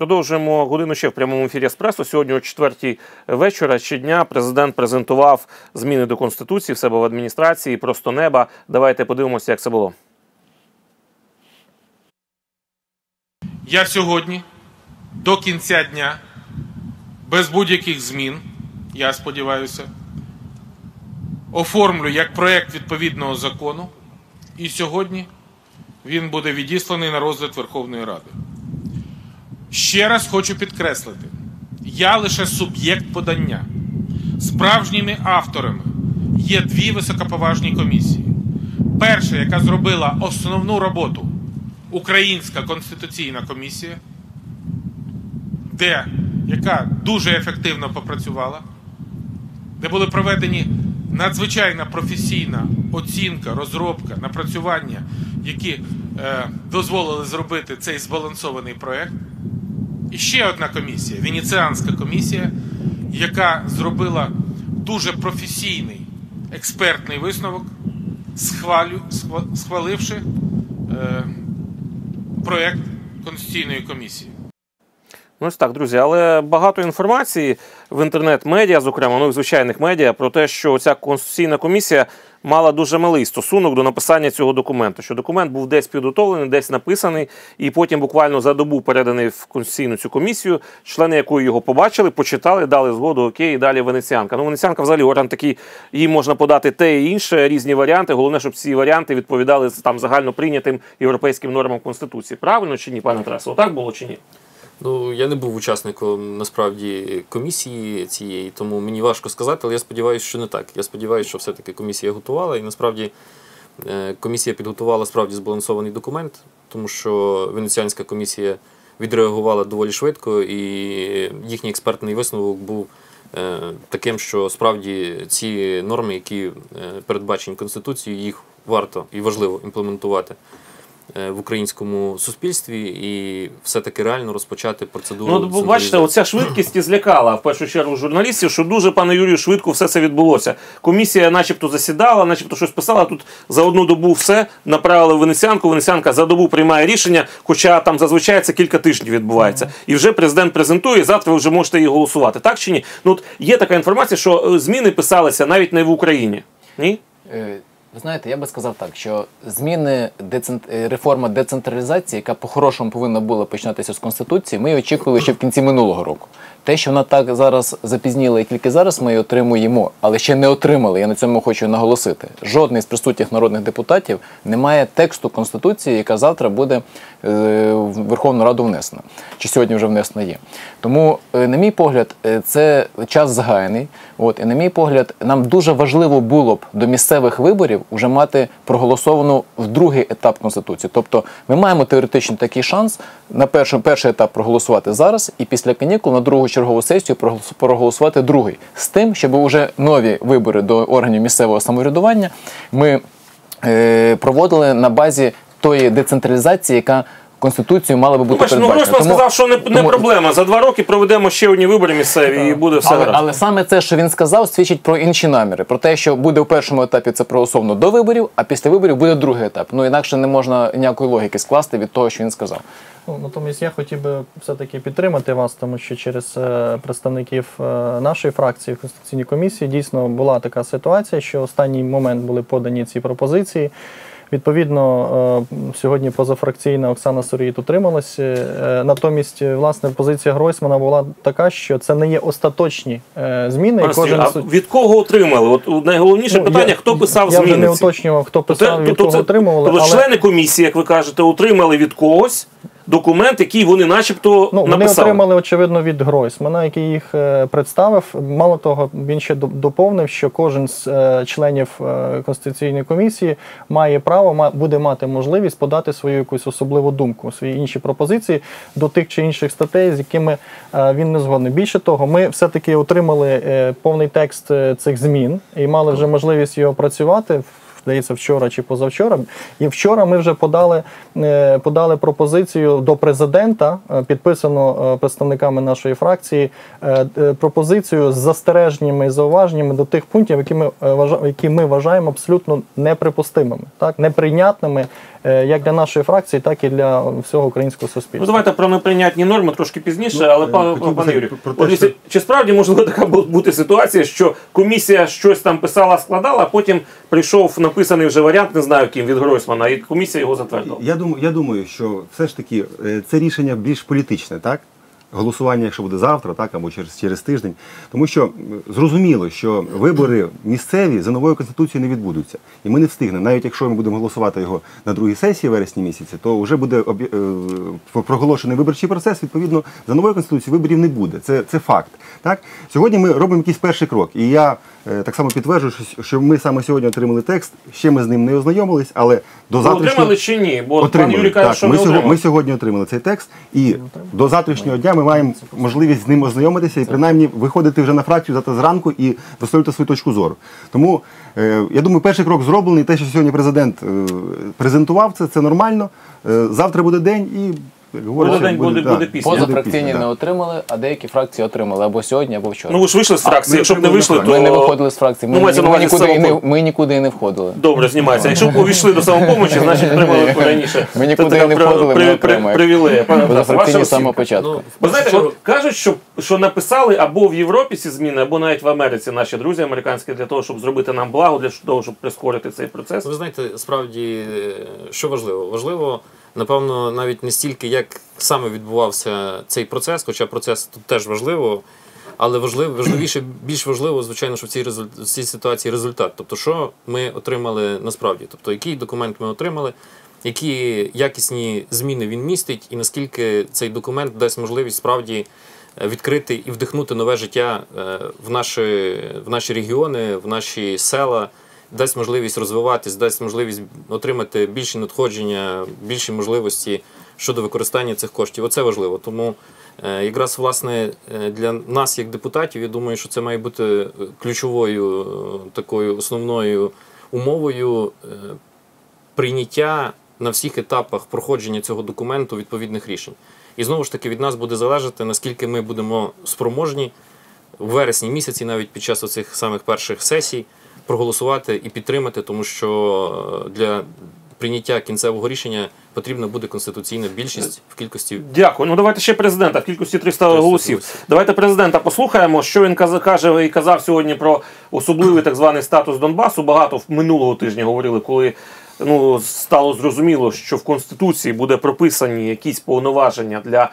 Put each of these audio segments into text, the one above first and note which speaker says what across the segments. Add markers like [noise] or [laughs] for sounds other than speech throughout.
Speaker 1: Продовжуємо годину ще в прямому ефірі Еспресо. Сьогодні о четвертій вечора щодня президент презентував зміни до конституції в себе в адміністрації. Просто неба. Давайте подивимося, як це було.
Speaker 2: Я сьогодні до кінця дня, без будь-яких змін, я сподіваюся, оформлю як проєкт відповідного закону, і сьогодні він буде відісланий на розгляд Верховної Ради. Ще раз хочу підкреслити: я лише суб'єкт подання. Справжніми авторами є дві високоповажні комісії. Перша, яка зробила основну роботу Українська конституційна комісія, де, яка дуже ефективно попрацювала, де були проведені надзвичайно професійна оцінка, розробка, напрацювання, які е, дозволили зробити цей збалансований проект. І ще одна комісія Венеціанська комісія, яка зробила дуже професійний експертний висновок, схвалю, схваливши е, проект Конституційної комісії.
Speaker 1: Ну, ось так, друзі, але багато інформації в інтернет-медіа, зокрема, ну і в звичайних медіа, про те, що ця конституційна комісія мала дуже малий стосунок до написання цього документу. Що документ був десь підготовлений, десь написаний, і потім буквально за добу переданий в конституційну цю комісію, члени якої його побачили, почитали, дали згоду, окей, і далі Венеціанка. Ну, Венеціанка взагалі орган такий, їй можна подати те і інше, різні варіанти. Головне, щоб ці варіанти відповідали там загально прийнятим європейським нормам Конституції. Правильно чи ні, пане Тарасе? Отак було чи ні?
Speaker 3: Ну, я не був учасником насправді комісії цієї, тому мені важко сказати, але я сподіваюся, що не так. Я сподіваюся, що все-таки комісія готувала, і насправді е, комісія підготувала справді збалансований документ, тому що Венеціанська комісія відреагувала доволі швидко, і їхній експертний висновок був е, таким, що справді ці норми, які е, передбачені Конституцією, їх варто і важливо імплементувати в українському суспільстві і все-таки реально розпочати процедуру.
Speaker 1: Ну, бачите, оця швидкість і злякала в першу чергу журналістів, що дуже, пане Юрію, швидко все це відбулося. Комісія, начебто, засідала, начебто щось писала. Тут за одну добу все направили в Венеціанку. Венеціанка за добу приймає рішення, хоча там зазвичай це кілька тижнів відбувається. І вже президент презентує. Завтра ви вже можете її голосувати. Так чи ні? Ну от є така інформація, що е, зміни писалися навіть не в Україні. Ні?
Speaker 4: Ви знаєте, я би сказав так, що зміни децент... е, реформа децентралізації, яка по-хорошому повинна була починатися з Конституції, ми очікували ще в кінці минулого року. Те, що вона так зараз запізніла, і тільки зараз ми її отримуємо, але ще не отримали. Я на цьому хочу наголосити. Жодний з присутніх народних депутатів не має тексту Конституції, яка завтра буде е, в Верховну Раду внесена. Чи сьогодні вже внесена є. Тому, е, на мій погляд, це час згаяний. От, і на мій погляд, нам дуже важливо було б до місцевих виборів вже мати проголосовану в другий етап Конституції. Тобто ми маємо теоретично такий шанс на перший, перший етап проголосувати зараз, і після канікул на другу чергову сесію проголос- проголосувати другий. З тим, щоб вже нові вибори до органів місцевого самоврядування ми е, проводили на базі тої децентралізації, яка Конституцією мала би бути
Speaker 1: бачите, ну. Гройсман сказав, що не, не
Speaker 4: тому-
Speaker 1: проблема. За два роки проведемо ще одні вибори місцеві і буде все
Speaker 4: але,
Speaker 1: гаразд.
Speaker 4: але саме це, що він сказав, свідчить про інші наміри. Про те, що буде в першому етапі це проголосовано до виборів, а після виборів буде другий етап. Ну інакше не можна ніякої логіки скласти від того, що він сказав.
Speaker 5: Ну, натомість я хотів би все-таки підтримати вас, тому що через е, представників е, нашої фракції в Конституційній комісії дійсно була така ситуація, що в останній момент були подані ці пропозиції. Відповідно, е, сьогодні позафракційна Оксана Соріїт утрималась. Е, Натомість, власне, позиція Гройсмана була така, що це не є остаточні е, зміни.
Speaker 1: Пане
Speaker 5: кожен
Speaker 1: а від кого отримали? От найголовніше
Speaker 5: Ну,
Speaker 1: питання,
Speaker 5: я-
Speaker 1: хто писав
Speaker 5: я
Speaker 1: зміни?
Speaker 5: вже не уточнював, хто
Speaker 1: писав,
Speaker 5: писав, від
Speaker 1: то,
Speaker 5: кого
Speaker 1: це-
Speaker 5: отримували.
Speaker 1: Тобто
Speaker 5: але...
Speaker 1: члени комісії, як ви кажете, отримали від когось документ, який вони начебто
Speaker 5: Ну, вони
Speaker 1: написали.
Speaker 5: отримали, очевидно, від Гройсмана, який їх е, представив. Мало того, він ще доповнив, що кожен з е, членів е, Конституційної комісії має право, буде мати можливість подати свою якусь особливу думку, свої інші пропозиції до тих чи інших статей, з якими він не згодний. Більше того, ми все-таки отримали повний текст цих змін і мали вже можливість його працювати. Здається, вчора чи позавчора. І вчора ми вже подали, е, подали пропозицію до президента, е, підписано е, представниками нашої фракції, пропозицію з застереженнями і зауваженнями до тих пунктів, які ми, які ми вважаємо абсолютно неприпустимими, так, неприйнятними як для нашої фракції, так і для всього українського
Speaker 1: Ну,
Speaker 5: суспільства.
Speaker 1: давайте про неприйнятні норми трошки пізніше, але
Speaker 6: е,
Speaker 1: пане пане Юрію,
Speaker 6: про те, що-
Speaker 1: чи справді можливо така бути ситуація, що комісія щось там писала, складала, а потім прийшов написаний вже варіант, не знаю ким від Гройсмана, і комісія його затвердила.
Speaker 6: Я думаю, я думаю, що все ж таки е, це рішення більш політичне, так? Голосування, якщо буде завтра, так або через, через тиждень, тому що зрозуміло, що вибори місцеві за новою конституцією не відбудуться, і ми не встигнемо. Навіть якщо ми будемо голосувати його на другій сесії вересні місяці, то вже буде е, проголошений виборчий процес. Відповідно, за новою конституцією виборів не буде. Це, це факт. Так сьогодні ми робимо якийсь перший крок, і я е, так само підтверджую, що, що ми саме сьогодні отримали текст. Ще ми з ним не ознайомились, але до
Speaker 1: Ви
Speaker 6: завтрашнього
Speaker 1: отримали чи ні? Бо пан Юрій каже,
Speaker 6: так,
Speaker 1: що
Speaker 6: ми,
Speaker 1: не отримали.
Speaker 6: ми сьогодні отримали цей текст, і до завтрашнього дня ми маємо можливість з ним ознайомитися і принаймні виходити вже на фракцію завтра зранку і висловити свою точку зору. Тому е, я думаю, перший крок зроблений. Те, що сьогодні президент е, презентував це, це нормально. Е, завтра буде день і як говориться,
Speaker 1: день, буде-
Speaker 6: так,
Speaker 1: буде пісня.
Speaker 6: буде
Speaker 4: Позафракційні не
Speaker 6: так.
Speaker 4: отримали, а деякі фракції отримали або сьогодні, або вчора.
Speaker 1: Ну ви ж вийшли з фракції. Якщо б не вийшли, то
Speaker 4: ми не виходили з фракції, ми,
Speaker 1: Ну, мається на
Speaker 4: ми,
Speaker 1: увазі
Speaker 4: нікуди, і не,
Speaker 1: самопом-
Speaker 4: ми нікуди і не входили.
Speaker 1: Добре, знімається. Якщо б увійшли до самопомочі, значить приймали б раніше.
Speaker 4: Ми нікуди
Speaker 1: Це така
Speaker 4: не входили, ми
Speaker 1: при- при- Привілея. Пане Тарасе,
Speaker 4: Позафракційні з самого
Speaker 1: оцінка?
Speaker 4: початку.
Speaker 3: Ну,
Speaker 1: Ви знаєте, от кажуть, що, що написали або в Європі ці зміни, або навіть в Америці наші друзі американські для того, щоб зробити нам благо, для того, щоб прискорити цей процес.
Speaker 3: Ви знаєте, справді, е, що важливо? Важливо, напевно, навіть не стільки, як саме відбувався цей процес, хоча процес тут теж важливо, але важливо, важливіше, більш важливо, звичайно, що в цій, в цій ситуації результат. Тобто, що ми отримали насправді? Тобто, який документ ми отримали, які якісні зміни він містить, і наскільки цей документ дасть можливість справді е, відкрити і вдихнути нове життя е, в наші, в наші регіони, в наші села, дасть можливість розвиватись, дасть можливість отримати більші надходження, більші можливості щодо використання цих коштів. Оце важливо. Тому е, якраз власне е, для нас, як депутатів, я думаю, що це має бути е, ключовою такою основною умовою прийняття на всіх етапах проходження цього документу відповідних рішень. І знову ж таки від нас буде залежати, наскільки ми будемо спроможні в вересні місяці, навіть під час оцих самих перших сесій, проголосувати і підтримати, тому що для прийняття кінцевого рішення потрібна буде конституційна більшість в кількості
Speaker 1: Дякую. Ну давайте ще президента в кількості 300 голосів. Давайте президента послухаємо, що він каже і казав сьогодні про особливий так званий статус Донбасу. Багато в минулого тижня говорили, коли ну стало зрозуміло, що в конституції буде прописані якісь повноваження для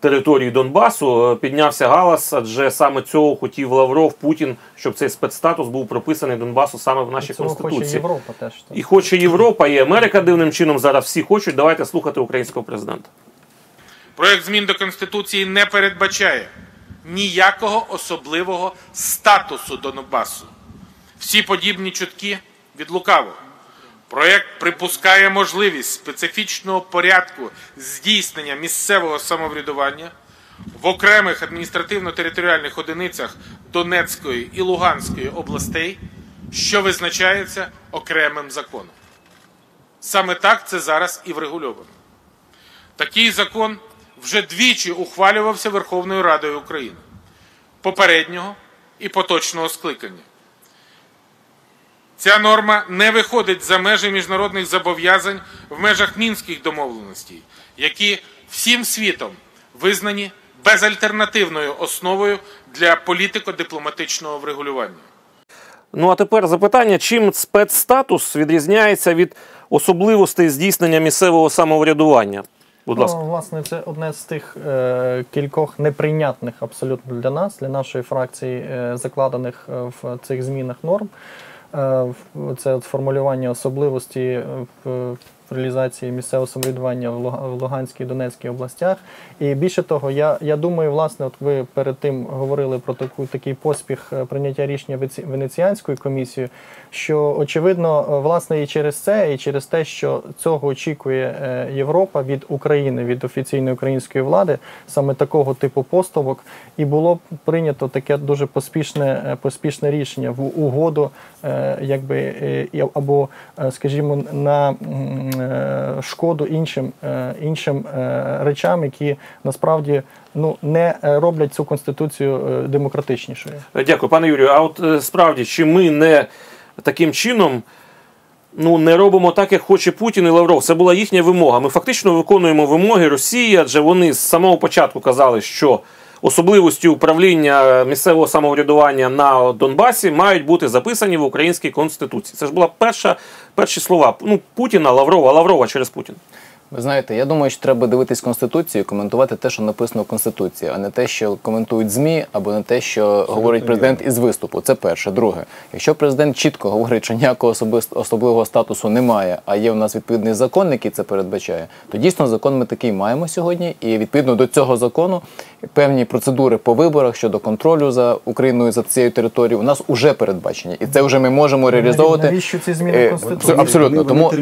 Speaker 1: території Донбасу. Е, Піднявся галас, адже саме цього хотів Лавров Путін, щоб цей спецстатус був прописаний Донбасу саме в нашій
Speaker 5: Цього хоче
Speaker 1: конституції.
Speaker 5: Європа теж. так.
Speaker 1: І хоче Європа, і Америка дивним чином зараз всі хочуть. Давайте слухати українського президента.
Speaker 2: Проект змін до Конституції не передбачає ніякого особливого статусу Донбасу. Всі подібні чутки від лукавого. Проект припускає можливість специфічного порядку здійснення місцевого самоврядування в окремих адміністративно-територіальних одиницях Донецької і Луганської областей, що визначається окремим законом. Саме так це зараз і врегульовано. Такий закон вже двічі ухвалювався Верховною Радою України попереднього і поточного скликання. Ця норма не виходить за межі міжнародних зобов'язань в межах мінських домовленостей, які всім світом визнані безальтернативною основою для політико-дипломатичного врегулювання.
Speaker 1: Ну а тепер запитання: чим спецстатус відрізняється від особливостей здійснення місцевого самоврядування? Будь ласка.
Speaker 5: Ну, власне, це одне з тих е, кількох неприйнятних абсолютно для нас, для нашої фракції, е, закладених е, в цих змінах норм. Е, це от формулювання особливості е, в, децентралізації місцевого самоврядування в Луга- в Луганській і Донецькій областях. І більше того, я, я думаю, власне, от ви перед тим говорили про таку такий поспіх е, прийняття рішення Венеціанською комісією, що очевидно, е, власне, і через це, і через те, що цього очікує е, Європа від України, від офіційної української влади, саме такого типу поступок, і було прийнято таке дуже поспішне, поспішне рішення в угоду, якби або, скажімо, на шкоду іншим, е, іншим е, речам, які насправді ну не е, роблять цю конституцію е, демократичнішою.
Speaker 1: Дякую, пане Юрію. А от е, справді, чи ми не таким чином ну, не робимо так, як хоче Путін і Лавров? Це була їхня вимога. Ми фактично виконуємо вимоги Росії, адже вони з самого початку казали, що особливості управління місцевого самоврядування на Донбасі мають бути записані в українській конституції. Це ж була перша, перші слова ну, Путіна, Лаврова, Лаврова через Путін.
Speaker 4: Ви знаєте, я думаю, що треба дивитись конституцію, і коментувати те, що написано в конституції, а не те, що коментують змі, або не те, що говорить президент із виступу. Це перше. Друге, якщо президент чітко говорить, що ніякого особливого статусу немає, а є у нас відповідний закон, який це передбачає, то дійсно закон ми такий маємо сьогодні, і відповідно до цього закону певні процедури по виборах щодо контролю за Україною за цією територією у нас вже передбачені, і це вже ми можемо реалізовувати.
Speaker 5: навіщо ці зміни в
Speaker 4: Е,
Speaker 5: Конституцію?
Speaker 4: це Абсолютно. Тому,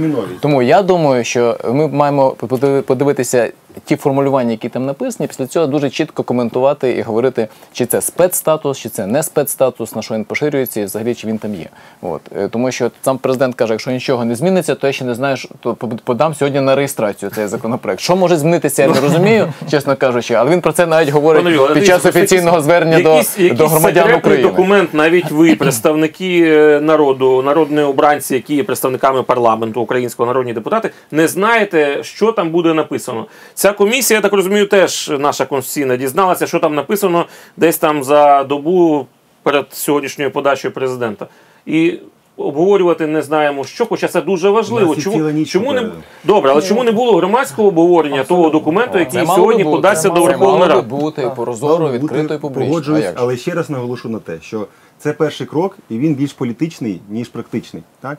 Speaker 4: тому я думаю, що ми маємо подиви- подивитися ті формулювання, які там написані, після цього дуже чітко коментувати і говорити, чи це спецстатус, чи це не спецстатус, на що він поширюється, і взагалі чи він там є. От Е, тому що сам президент каже, якщо нічого не зміниться, то я ще не знаю, то подам сьогодні на реєстрацію цей законопроект. Що може змінитися, я не розумію, [laughs] чесно кажучи, але він про це навіть говорить
Speaker 1: Пане
Speaker 4: під час офіційного звернення до,
Speaker 1: якийсь, якийсь
Speaker 4: до громадян України.
Speaker 1: документ, навіть ви, представники е, народу, народні обранці, які є представниками парламенту українського народні депутати, не знаєте, що там буде написано. Ця комісія, я так розумію, теж наша конституційна дізналася, що там написано десь там за добу перед сьогоднішньою подачею президента. І обговорювати не знаємо, що, хоча це дуже важливо. Чому, чому не добре, але чому не було громадського обговорення того документу, який
Speaker 4: Це
Speaker 1: сьогодні подасться до Верховної Ради?
Speaker 4: бути прозоро, відкрито і публічно.
Speaker 6: Погоджуюсь, але ще раз наголошу на те, що це перший крок, і він більш політичний, ніж практичний. Так?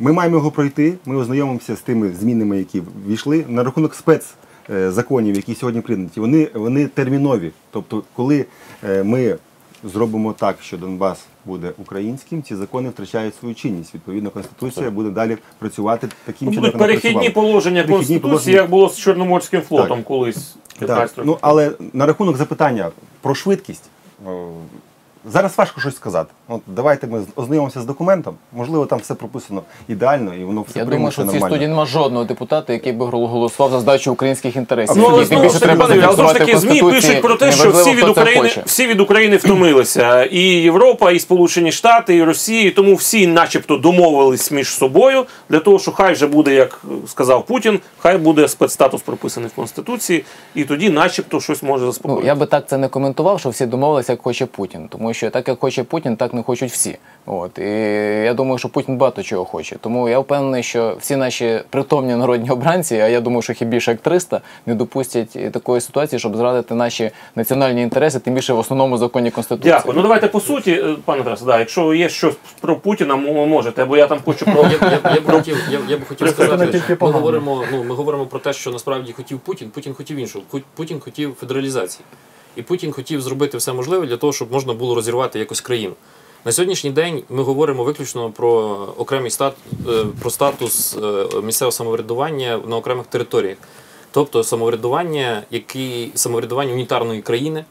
Speaker 6: Е, Ми маємо його пройти, ми ознайомимося з тими змінами, які ввійшли. На рахунок спецзаконів, які сьогодні прийняті, вони, вони термінові. Тобто, коли е, ми зробимо так, що Донбас буде українським, ці закони втрачають свою чинність. Відповідно, Конституція буде далі працювати таким
Speaker 1: Ну,
Speaker 6: чином,
Speaker 1: Будуть перехідні положення
Speaker 6: Перехідні
Speaker 1: Конституції,
Speaker 6: положення.
Speaker 1: як було з Чорноморським флотом
Speaker 6: Так.
Speaker 1: колись
Speaker 6: Так, ну але на рахунок запитання про швидкість. Зараз важко щось сказати. От давайте ми ознайомимося з документом. Можливо, там все прописано ідеально і воно все
Speaker 4: Я думаю, що в цій
Speaker 6: нормально.
Speaker 4: студії немає жодного депутата, який би голосував за здачу українських інтересів.
Speaker 1: Ну, але
Speaker 4: Тим
Speaker 1: знову
Speaker 4: більше
Speaker 1: таки,
Speaker 4: треба
Speaker 1: пане Юрію, але знову ж
Speaker 4: зафіксувати
Speaker 1: таки,
Speaker 4: в
Speaker 1: ЗМІ
Speaker 4: Конституції.
Speaker 1: пишуть про те, що
Speaker 4: Неважливо,
Speaker 1: всі від
Speaker 4: хто це
Speaker 1: України
Speaker 4: хоче.
Speaker 1: всі від України втомилися. І Європа, і Сполучені Штати, і Росія, і тому всі, начебто, домовились між собою для того, що хай вже буде, як сказав Путін, хай буде спецстатус прописаний в Конституції, і тоді, начебто, щось може
Speaker 4: Ну,
Speaker 1: заспокоїти.
Speaker 4: я би так це не коментував, що всі домовилися, як хоче Путін. Тому що так, як хоче Путін, так не хочуть всі. От. І я думаю, що Путін багато чого хоче. Тому я впевнений, що всі наші притомні народні обранці, а я думаю, що їх і більше як 300, не допустять такої ситуації, щоб зрадити наші національні інтереси, тим більше в основному законі Конституції.
Speaker 1: Дякую. Ну давайте по суті, е, пане Тарасе, да, якщо є щось про Путіна, можете, бо я там хочу про
Speaker 3: Я, я, я, б хотів, я, я б хотів сказати, ми говоримо, ну, ми говоримо про те, що насправді хотів Путін. Путін хотів іншого. Путін хотів федералізації. І Путін хотів зробити все можливе для того, щоб можна було розірвати якось країну. На сьогоднішній день ми говоримо виключно про окремий стат, е, про статус е, місцевого самоврядування на окремих територіях. Тобто самоврядування, який, самоврядування унітарної країни,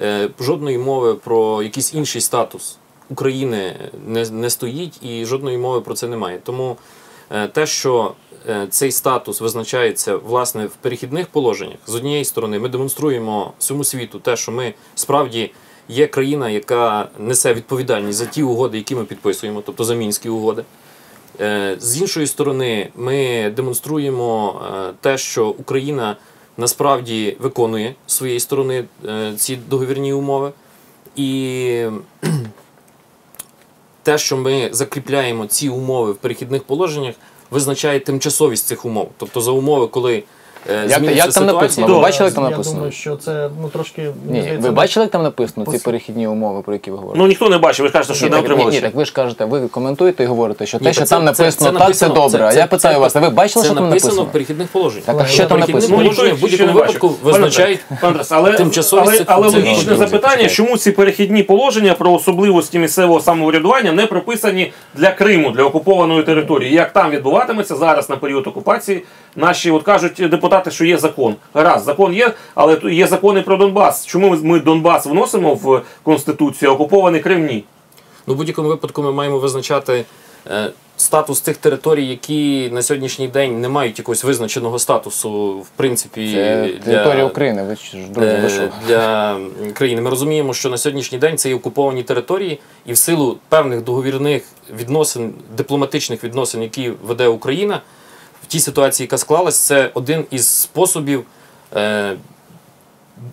Speaker 3: е, жодної мови про якийсь інший статус України не, не стоїть і жодної мови про це немає. Тому те, що цей статус визначається власне в перехідних положеннях, з однієї сторони, ми демонструємо всьому світу те, що ми справді є країна, яка несе відповідальність за ті угоди, які ми підписуємо, тобто за мінські угоди. Е, З іншої сторони, ми демонструємо е, те, що Україна насправді виконує своєї сторони е, ці договірні умови. І те, що ми закріпляємо ці умови в перехідних положеннях, визначає тимчасовість цих умов. Тобто за умови, коли
Speaker 4: Як- як там
Speaker 3: ситуація.
Speaker 4: написано?
Speaker 1: Ви
Speaker 4: бачили, як там
Speaker 5: Я
Speaker 4: написано?
Speaker 5: думаю, що це ну трошки
Speaker 4: Ні,
Speaker 5: здається,
Speaker 4: ви бачили, як там написано ці перехідні умови, про які ви говорите?
Speaker 1: Ну ніхто не бачив, ви кажете, що
Speaker 4: Ні,
Speaker 1: не
Speaker 4: так, ні, ні, так ви ж кажете, ви коментуєте і говорите, що
Speaker 3: Ні,
Speaker 4: те, що
Speaker 3: це-
Speaker 4: там написано,
Speaker 3: це
Speaker 4: так, це добре. А я питаю
Speaker 3: це-
Speaker 4: вас, а ви бачили, що там
Speaker 3: написано
Speaker 4: написано?
Speaker 3: в перехідних положеннях.
Speaker 4: Так, а що там написано?
Speaker 1: Ну, ніхто
Speaker 3: в будь-якому випадку визначають
Speaker 1: але,
Speaker 3: тимчасовість
Speaker 1: але, логічне запитання, чому ці перехідні положення про особливості місцевого самоврядування не прописані для Криму, для окупованої території? Як там відбуватиметься зараз на період окупації? Наші от кажуть депутати, що є закон. Гаразд, закон є, але є закони про Донбас. Чому ми- Донбас вносимо в конституцію, а окупований Крим ні?
Speaker 3: Ну, в будь-якому випадку ми маємо визначати е, статус тих територій, які на сьогоднішній день не мають якогось визначеного статусу, в принципі,
Speaker 4: Це
Speaker 3: для,
Speaker 4: територія України, ви ж друзі, ви що?
Speaker 3: е, для країни. Ми розуміємо, що на сьогоднішній день це є окуповані території, і в силу певних договірних відносин, дипломатичних відносин, які веде Україна, тій ситуації, яка склалась, це один із способів. Е,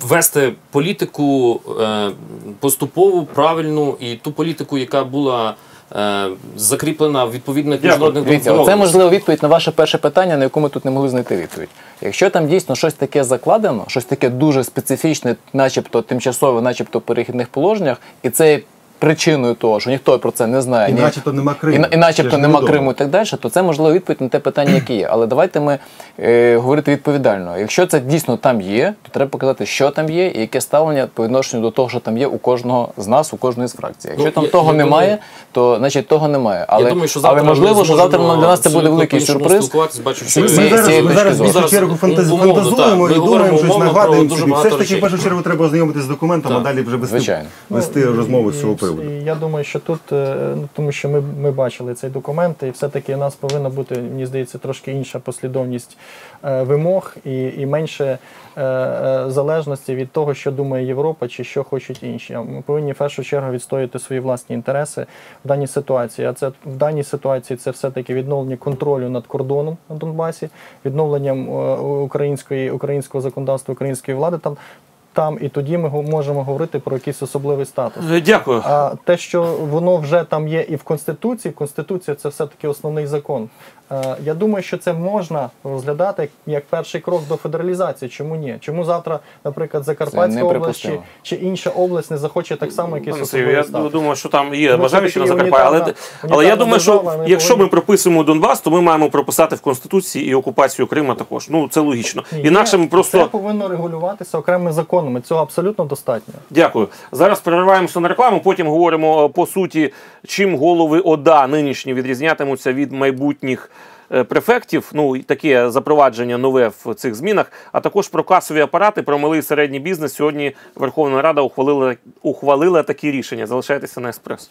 Speaker 3: Вести політику е, поступову, правильну і ту політику, яка була е, закріплена в відповідних міжнародних
Speaker 4: Дивіться, це можливо відповідь на ваше перше питання, на яку ми тут не могли знайти відповідь. Якщо там дійсно щось таке закладено, щось таке дуже специфічне, начебто тимчасове, начебто в перехідних положеннях, і це причиною того, що ніхто про це не знає,
Speaker 6: І
Speaker 4: ні-
Speaker 6: начебто нема
Speaker 4: і,
Speaker 6: Криму.
Speaker 4: на- і начебто
Speaker 6: Це ж
Speaker 4: нема
Speaker 6: невідомо.
Speaker 4: Криму і так далі, то це можливо відповідь на те питання, яке є. Але давайте ми е, говорити відповідально. Якщо це дійсно там є, то треба показати, що там є, і яке ставлення по відношенню до того, що там є у кожного з нас, у кожної з фракцій. Якщо
Speaker 3: Ну,
Speaker 4: там
Speaker 3: я-
Speaker 4: того
Speaker 3: я
Speaker 4: немає,
Speaker 3: думаю-
Speaker 4: то значить того немає. Але,
Speaker 3: думаю, що
Speaker 4: але можливо, що завтра для нас це буде великий сюрприз.
Speaker 3: бачу, що
Speaker 4: Ми
Speaker 6: зараз, ми зараз більшу чергу фантаз-
Speaker 3: умовно,
Speaker 6: фантазуємо і думаємо, щось нагадуємо собі. Все ж таки, в першу чергу, треба ознайомитися з документом, а далі вже вести, вести розмову з цього приводу.
Speaker 5: Я думаю, що тут, е, ну, тому що ми, ми бачили цей документ, і все-таки у нас повинна бути, мені здається, трошки інша послідовність вимог і, і менше е, е, залежності від того, що думає Європа чи що хочуть інші. Ми повинні в першу чергу відстояти свої власні інтереси в даній ситуації. А це в даній ситуації це все-таки відновлення контролю над кордоном на Донбасі, відновленням е, української, українського законодавства, української влади там. Там і тоді ми можемо говорити про якийсь особливий статус.
Speaker 1: Е, Дякую.
Speaker 5: А те, що воно вже там є і в Конституції, Конституція це все-таки основний закон. Е, Я думаю, що це можна розглядати як- як перший крок до федералізації. Чому ні? Чому завтра, наприклад, Закарпатська область чи, чи інша область не захоче так само якийсь
Speaker 1: Пане Сергію, я
Speaker 5: статус?
Speaker 1: думаю, що там є
Speaker 5: Ми
Speaker 1: бажаючі на Закарпатті, але, але я думаю, що
Speaker 5: ми
Speaker 1: якщо ми прописуємо Донбас, то ми маємо прописати в Конституції і окупацію Крима також. Ну це логічно.
Speaker 5: Ні,
Speaker 1: Інакше ми
Speaker 5: Це
Speaker 1: просто
Speaker 5: повинно регулюватися окремими законами. Цього абсолютно достатньо.
Speaker 1: дякую. Зараз перериваємося на рекламу. Потім говоримо е, по суті, чим голови ОДА нинішні відрізнятимуться від майбутніх. Е, Префектів, ну таке запровадження нове в цих змінах, а також про касові апарати, про малий і середній бізнес. Сьогодні Верховна Рада ухвалила ухвалила такі рішення. Залишайтеся на еспресо.